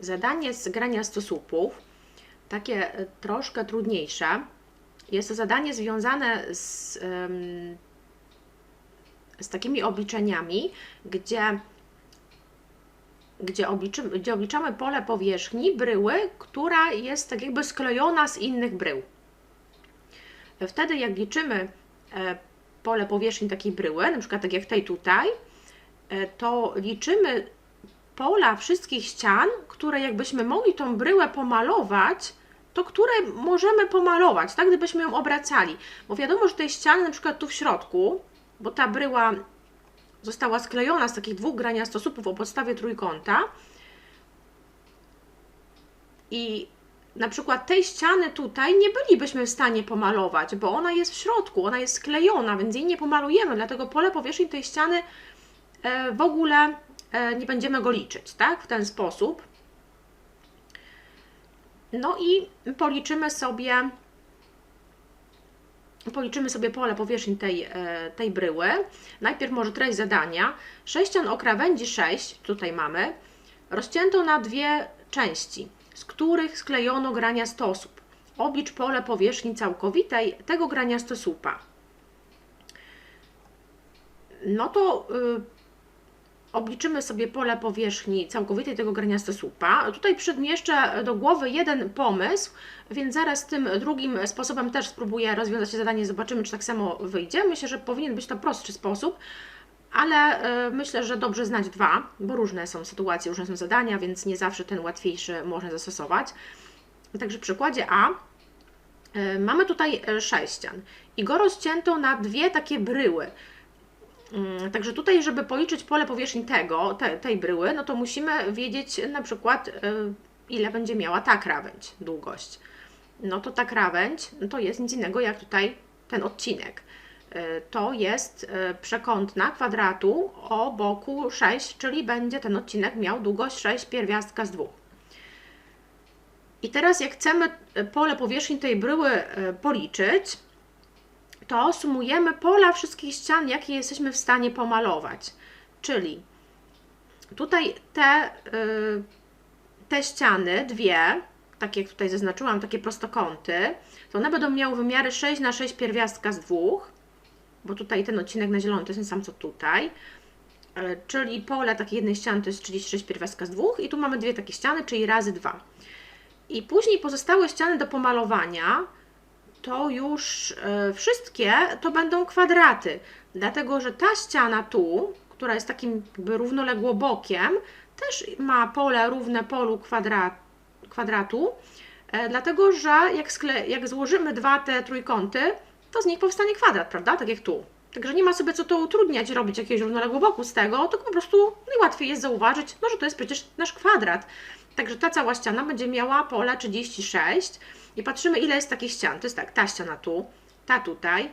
zadanie z grania stosupów, takie e, troszkę trudniejsze. Jest to zadanie związane z, z takimi obliczeniami, gdzie, gdzie, obliczymy, gdzie obliczamy pole powierzchni bryły, która jest tak jakby sklejona z innych brył. Wtedy jak liczymy e, pole powierzchni takiej bryły, na przykład tak jak tej tutaj, e, to liczymy pola wszystkich ścian, które jakbyśmy mogli tą bryłę pomalować, to które możemy pomalować, tak, gdybyśmy ją obracali. Bo wiadomo, że tej ściany na przykład tu w środku, bo ta bryła została sklejona z takich dwóch graniastosupów o podstawie trójkąta. I na przykład tej ściany tutaj nie bylibyśmy w stanie pomalować, bo ona jest w środku, ona jest sklejona, więc jej nie pomalujemy, dlatego pole powierzchni tej ściany e, w ogóle nie będziemy go liczyć, tak? W ten sposób. No i policzymy sobie policzymy sobie pole powierzchni tej, e, tej bryły. Najpierw może treść zadania. Sześcian o krawędzi 6, tutaj mamy, rozcięto na dwie części, z których sklejono grania stosób. Oblicz pole powierzchni całkowitej tego grania stosupa. No to y, obliczymy sobie pole powierzchni całkowitej tego graniasta słupa. Tutaj przyszedł mi jeszcze do głowy jeden pomysł, więc zaraz tym drugim sposobem też spróbuję rozwiązać zadanie, zobaczymy czy tak samo wyjdzie. Myślę, że powinien być to prostszy sposób, ale y, myślę, że dobrze znać dwa, bo różne są sytuacje, różne są zadania, więc nie zawsze ten łatwiejszy można zastosować. Także w przykładzie A y, mamy tutaj sześcian i go rozcięto na dwie takie bryły. Mm, Także tutaj, żeby policzyć pole powierzchni tego, te, tej bryły, no to musimy wiedzieć na przykład, y, ile będzie miała ta krawędź, długość. No to ta krawędź no to jest nic innego jak tutaj ten odcinek. Y, To jest y, przekątna kwadratu o boku 6, czyli będzie ten odcinek miał długość 6 pierwiastka z 2. I teraz jak chcemy pole powierzchni tej bryły policzyć, to sumujemy pola wszystkich ścian, jakie jesteśmy w stanie pomalować. Czyli tutaj te, y, te ściany, dwie, tak jak tutaj zaznaczyłam, takie prostokąty, to one będą miały wymiary 6 na 6 pierwiastka z 2, bo tutaj ten odcinek na zielono to jest ten sam co tutaj. Y, Czyli pole takiej jednej ściany to jest 36 pierwiastka z 2 i tu mamy dwie takie ściany, czyli razy 2. I później pozostałe ściany do pomalowania to już e, wszystkie to będą kwadraty, dlatego że ta ściana tu, która jest takim jakby równoległo bokiem, też ma pole równe polu kwadrat, kwadratu, e, dlatego że jak, skle, jak złożymy dwa te trójkąty, to z nich powstanie kwadrat, prawda? Tak jak tu. Także nie ma sobie co to utrudniać, robić jakiegoś równoległego boku z tego, tylko po prostu najłatwiej jest zauważyć, no, że to jest przecież nasz kwadrat. Także ta cała ściana będzie miała pole 36 i patrzymy ile jest takich ścian. To jest tak, ta ściana tu, ta tutaj,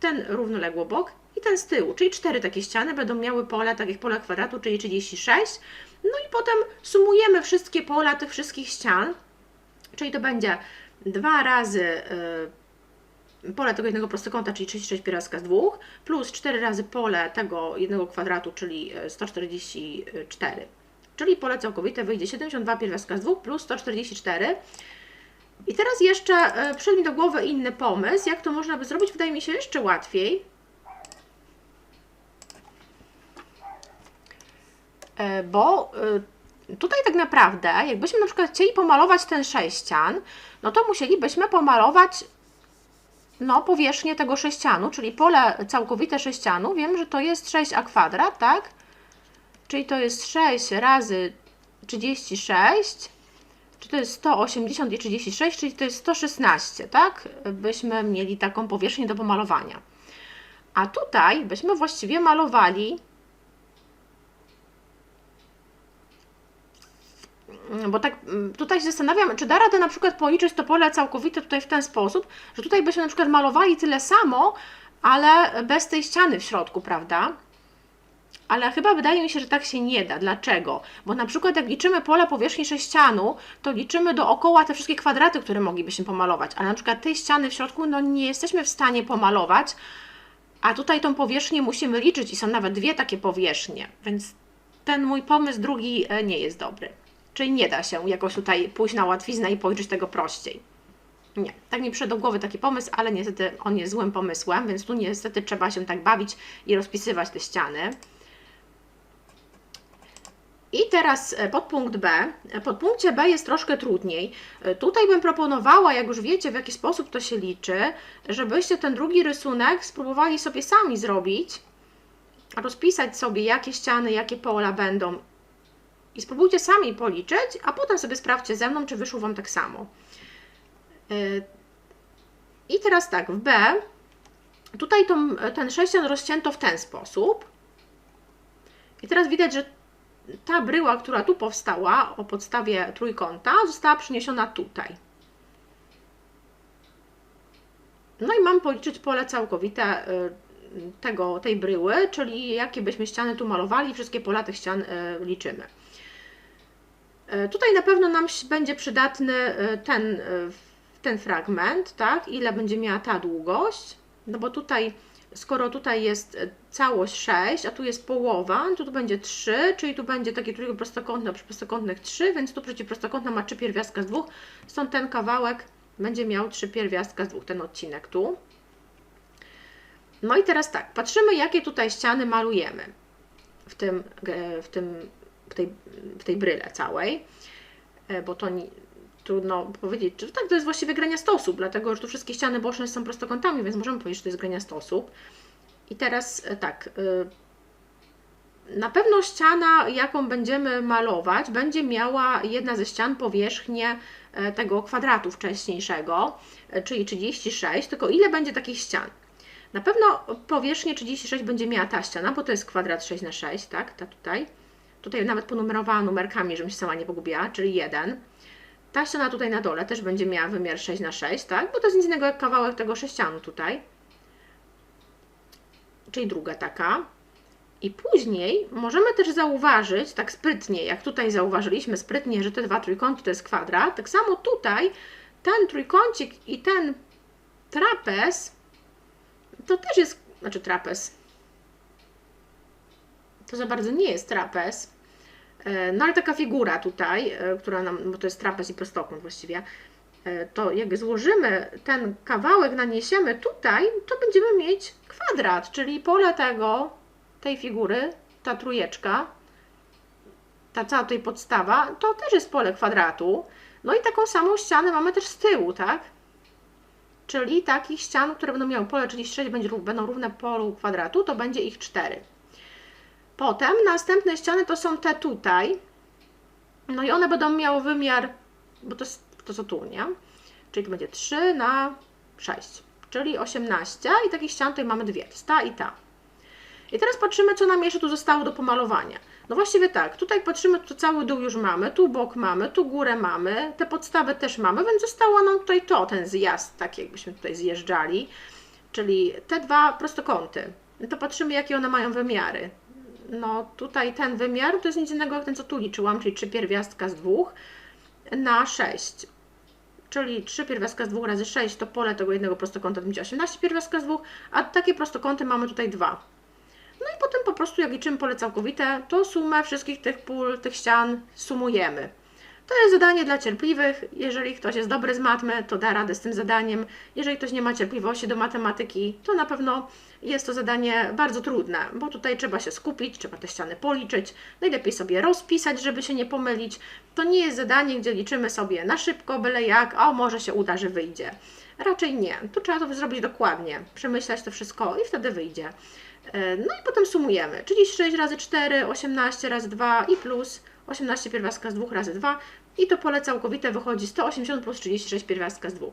ten równoległy bok i ten z tyłu, czyli cztery takie ściany będą miały pole, tak jak pole kwadratu, czyli 36. No i potem sumujemy wszystkie pola tych wszystkich ścian, czyli to będzie dwa razy y, pole tego jednego prostokąta, czyli 36 pierwiastka z 2, plus 4 razy pole tego jednego kwadratu, czyli y, 144. Czyli pole całkowite wyjdzie 72 pierwiastka z 2 plus 144. I teraz jeszcze e, przyszedł mi do głowy inny pomysł, jak to można by zrobić, wydaje mi się jeszcze łatwiej. E, Bo e, tutaj tak naprawdę, jakbyśmy na przykład chcieli pomalować ten sześcian, no to musielibyśmy pomalować no, powierzchnię tego sześcianu, czyli pole całkowite sześcianu. Wiem, że to jest 6a kwadrat, tak? Czyli to jest 6 razy 36, czy to jest 180 i 36, czyli to jest 116, tak? Byśmy mieli taką powierzchnię do pomalowania. A tutaj byśmy właściwie malowali bo tak tutaj się zastanawiam, czy da radę na przykład policzyć to pole całkowite tutaj w ten sposób, że tutaj byśmy na przykład malowali tyle samo, ale bez tej ściany w środku, prawda? Ale chyba wydaje mi się, że tak się nie da. Dlaczego? Bo na przykład jak liczymy pole powierzchni sześcianu, to liczymy dookoła te wszystkie kwadraty, które moglibyśmy pomalować. Ale na przykład tej ściany w środku no nie jesteśmy w stanie pomalować, a tutaj tą powierzchnię musimy liczyć i są nawet dwie takie powierzchnie, więc ten mój pomysł drugi e, nie jest dobry. Czyli nie da się jakoś tutaj pójść na łatwiznę i policzyć tego prościej. Nie, tak mi przyszedł do głowy taki pomysł, ale niestety on jest złym pomysłem, więc tu niestety trzeba się tak bawić i rozpisywać te ściany. I teraz e, podpunkt B. E, Pod punkcie B jest troszkę trudniej. E, Tutaj bym proponowała, jak już wiecie w jaki sposób to się liczy, żebyście ten drugi rysunek spróbowali sobie sami zrobić, rozpisać sobie jakie ściany, jakie pola będą i spróbujcie sami policzyć, a potem sobie sprawdźcie ze mną, czy wyszło Wam tak samo. I teraz tak, w B, tutaj tą, ten sześcian rozcięto w ten sposób. I teraz widać, że ta bryła, która tu powstała o podstawie trójkąta, została przeniesiona tutaj. No i mam policzyć pole całkowite y, tego, tej bryły, czyli jakie byśmy ściany tu malowali, wszystkie pola tych ścian y, liczymy. Y, Tutaj na pewno nam będzie przydatny ten, ten fragment, tak? Ile będzie miała ta długość? No bo tutaj, skoro tutaj jest całość 6, a tu jest połowa, to tu będzie 3, czyli tu będzie takie trójkąt prostokątne a przy prostokątnych 3, więc tu przeciwprostokątna ma 3 pierwiastka z dwóch, stąd ten kawałek będzie miał 3 pierwiastka z dwóch, ten odcinek tu. No i teraz tak, patrzymy jakie tutaj ściany malujemy w, tym, w, tym, w, tej, w tej bryle całej, bo to nie, trudno powiedzieć, czy tak to jest właściwie grania stosów, dlatego że tu wszystkie ściany boczne są prostokątami, więc możemy powiedzieć, że to jest grania stosów. I teraz tak, na pewno ściana, jaką będziemy malować, będzie miała jedna ze ścian powierzchnię tego kwadratu wcześniejszego, czyli 36, tylko ile będzie takich ścian? Na pewno powierzchnię 36 będzie miała ta ściana, bo to jest kwadrat 6 na 6, tak, ta tutaj. Tutaj nawet ponumerowała numerkami, żebym się sama nie pogubiła, czyli 1. Ta ściana tutaj na dole też będzie miała wymiar 6 na 6, tak? Bo to jest nic innego jak kawałek tego sześcianu tutaj. Czyli druga taka. I później możemy też zauważyć, tak sprytnie, jak tutaj zauważyliśmy sprytnie, że te dwa trójkąty to jest kwadrat, tak samo tutaj ten trójkącik i ten trapez to też jest, znaczy trapez. To za bardzo nie jest trapez. No ale taka figura tutaj, która nam, bo to jest trapez i prostokąt właściwie, to jak złożymy ten kawałek, naniesiemy tutaj, to będziemy mieć kwadrat, czyli pole tego, tej figury, ta trójeczka, ta cała tutaj podstawa, to też jest pole kwadratu. No i taką samą ścianę mamy też z tyłu, tak? Czyli takich ścian, które będą miały pole 36, będzie, będą równe polu kwadratu, to będzie ich 4. Potem następne ściany to są te tutaj. No i one będą miały wymiar, bo to to co tu, nie? Czyli to będzie 3 na 6, czyli 18 i takich ścian tutaj mamy dwie, ta i ta. I teraz patrzymy, co nam jeszcze tu zostało do pomalowania. No właściwie tak, tutaj patrzymy, to cały dół już mamy, tu bok mamy, tu górę mamy, te podstawy też mamy, więc zostało nam tutaj to, ten zjazd, tak jakbyśmy tutaj zjeżdżali, czyli te dwa prostokąty. No to patrzymy, jakie one mają wymiary. No tutaj ten wymiar to jest nic innego jak ten, co tu liczyłam, czyli 3 pierwiastka z 2 na 6. Czyli 3 pierwiastka z 2 razy 6 to pole tego jednego prostokąta to będzie 18 pierwiastka z 2, a takie prostokąty mamy tutaj dwa. No i potem po prostu jak liczymy pole całkowite, to sumę wszystkich tych pól, tych ścian sumujemy. To jest zadanie dla cierpliwych. Jeżeli ktoś jest dobry z matmy, to da radę z tym zadaniem. Jeżeli ktoś nie ma cierpliwości do matematyki, to na pewno jest to zadanie bardzo trudne, bo tutaj trzeba się skupić, trzeba te ściany policzyć, najlepiej sobie rozpisać, żeby się nie pomylić. To nie jest zadanie, gdzie liczymy sobie na szybko, byle jak, a może się uda, że wyjdzie. Raczej nie. Tu trzeba to zrobić dokładnie, przemyśleć to wszystko i wtedy wyjdzie. No i potem sumujemy. 36 razy 4, 18 razy 2 i plus 18 pierwiastka z 2 razy 2 i to pole całkowite wychodzi 180 plus 36 pierwiastka z 2.